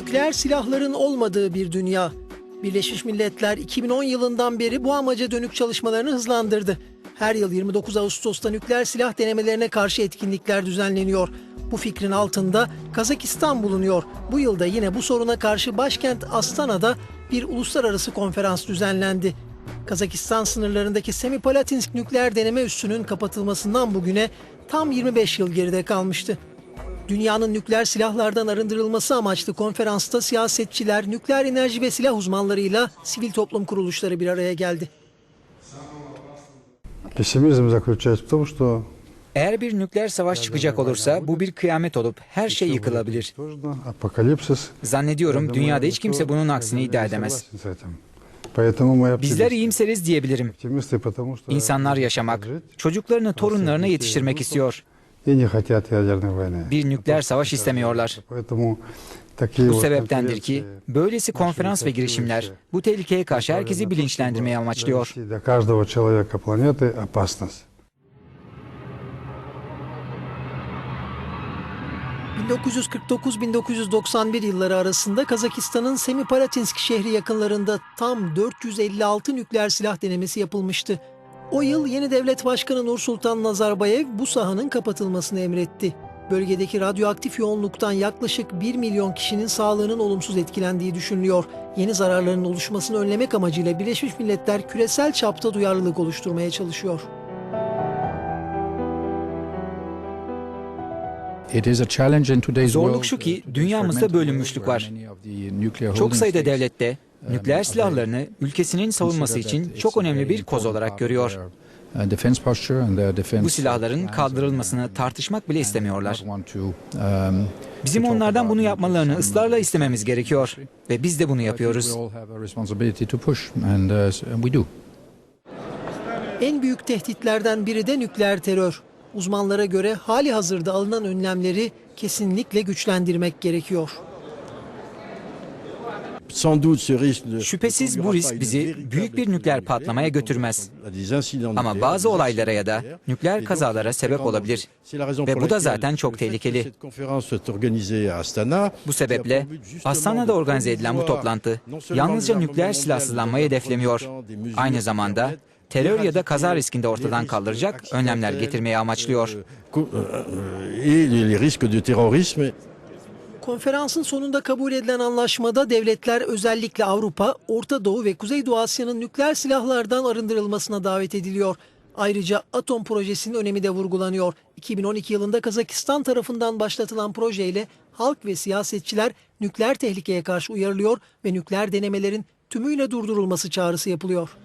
nükleer silahların olmadığı bir dünya. Birleşmiş Milletler 2010 yılından beri bu amaca dönük çalışmalarını hızlandırdı. Her yıl 29 Ağustos'ta nükleer silah denemelerine karşı etkinlikler düzenleniyor. Bu fikrin altında Kazakistan bulunuyor. Bu yılda yine bu soruna karşı başkent Astana'da bir uluslararası konferans düzenlendi. Kazakistan sınırlarındaki Semipalatinsk nükleer deneme üssünün kapatılmasından bugüne tam 25 yıl geride kalmıştı. Dünyanın nükleer silahlardan arındırılması amaçlı konferansta siyasetçiler, nükleer enerji ve silah uzmanlarıyla sivil toplum kuruluşları bir araya geldi. Пессимизм заключается в том, что Eğer bir nükleer savaş çıkacak olursa bu bir kıyamet olup her şey yıkılabilir. уничтожено, апокалипсис. Zannediyorum dünyada hiç kimse bunun aksini iddia edemez. Согласен с этим. Поэтому мы Bizler оптимисты. iyimseriz diyebilirim. Оптимисты, потому что İnsanlar yaşamak, жить çocuklarını, torunlarını yetiştirmek istiyor. и не хотят ядерной войны. Bir nükleer savaş istemiyorlar. Поэтому такие Bu вот sebeptendir ki конференции böylesi konferans ve girişimler bu tehlikeye karşı herkesi bilinçlendirmeye amaçlıyor. донести Для каждого человека планеты опасность. 1949-1991 yılları arasında Kazakistan'ın Semipalatinsk şehri yakınlarında tam 456 nükleer silah denemesi yapılmıştı. O yıl yeni devlet başkanı Nursultan Nazarbayev bu sahanın kapatılmasını emretti. Bölgedeki radyoaktif yoğunluktan yaklaşık 1 milyon kişinin sağlığının olumsuz etkilendiği düşünülüyor. Yeni zararların oluşmasını önlemek amacıyla Birleşmiş Milletler küresel çapta duyarlılık oluşturmaya çalışıyor. Zorluk şu ki dünyamızda bölünmüşlük var. Çok sayıda devlette nükleer silahlarını ülkesinin savunması için çok önemli bir koz olarak görüyor. Bu silahların kaldırılmasını tartışmak bile istemiyorlar. Bizim onlardan bunu yapmalarını ısrarla istememiz gerekiyor ve biz de bunu yapıyoruz. En büyük tehditlerden biri de nükleer terör. Uzmanlara göre hali hazırda alınan önlemleri kesinlikle güçlendirmek gerekiyor. Şüphesiz bu risk bizi büyük bir nükleer patlamaya götürmez. Ama bazı olaylara ya da nükleer kazalara sebep olabilir. Ve bu da zaten çok tehlikeli. Bu sebeple Astana'da organize edilen bu toplantı yalnızca nükleer silahsızlanmayı hedeflemiyor. Aynı zamanda terör ya da kaza riskini de ortadan kaldıracak önlemler getirmeyi amaçlıyor. Konferansın sonunda kabul edilen anlaşmada devletler özellikle Avrupa, Orta Doğu ve Kuzeydoğu Asya'nın nükleer silahlardan arındırılmasına davet ediliyor. Ayrıca atom projesinin önemi de vurgulanıyor. 2012 yılında Kazakistan tarafından başlatılan projeyle halk ve siyasetçiler nükleer tehlikeye karşı uyarılıyor ve nükleer denemelerin tümüyle durdurulması çağrısı yapılıyor.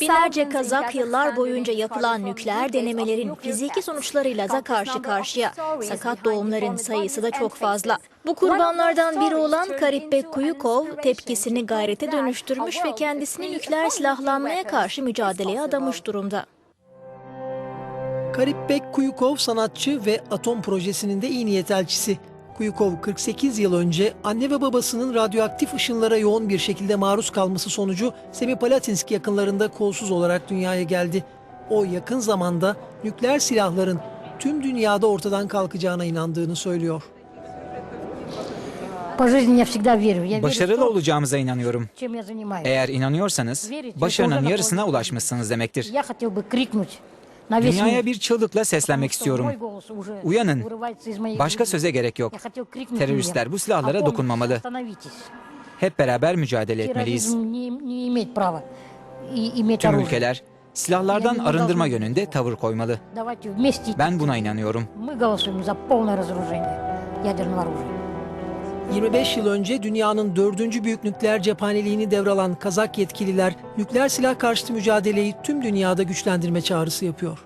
Binlerce Kazak yıllar boyunca yapılan nükleer denemelerin fiziki sonuçlarıyla da karşı karşıya. Sakat doğumların sayısı da çok fazla. Bu kurbanlardan biri olan Karipbek Kuyukov tepkisini gayrete dönüştürmüş ve kendisini nükleer silahlanmaya karşı mücadeleye adamış durumda. Karipbek Kuyukov sanatçı ve atom projesinin de iyi niyet elçisi. Kuyukov 48 yıl önce anne ve babasının radyoaktif ışınlara yoğun bir şekilde maruz kalması sonucu Semipalatinsk yakınlarında kolsuz olarak dünyaya geldi. O yakın zamanda nükleer silahların tüm dünyada ortadan kalkacağına inandığını söylüyor. Başarılı olacağımıza inanıyorum. Eğer inanıyorsanız başarının yarısına ulaşmışsınız demektir. Dünyaya bir çığlıkla seslenmek istiyorum. Uyanın. Başka söze gerek yok. Teröristler bu silahlara dokunmamalı. Hep beraber mücadele etmeliyiz. Tüm ülkeler silahlardan arındırma yönünde tavır koymalı. Ben buna inanıyorum. 25 yıl önce dünyanın dördüncü büyük nükleer cephaneliğini devralan Kazak yetkililer nükleer silah karşıtı mücadeleyi tüm dünyada güçlendirme çağrısı yapıyor.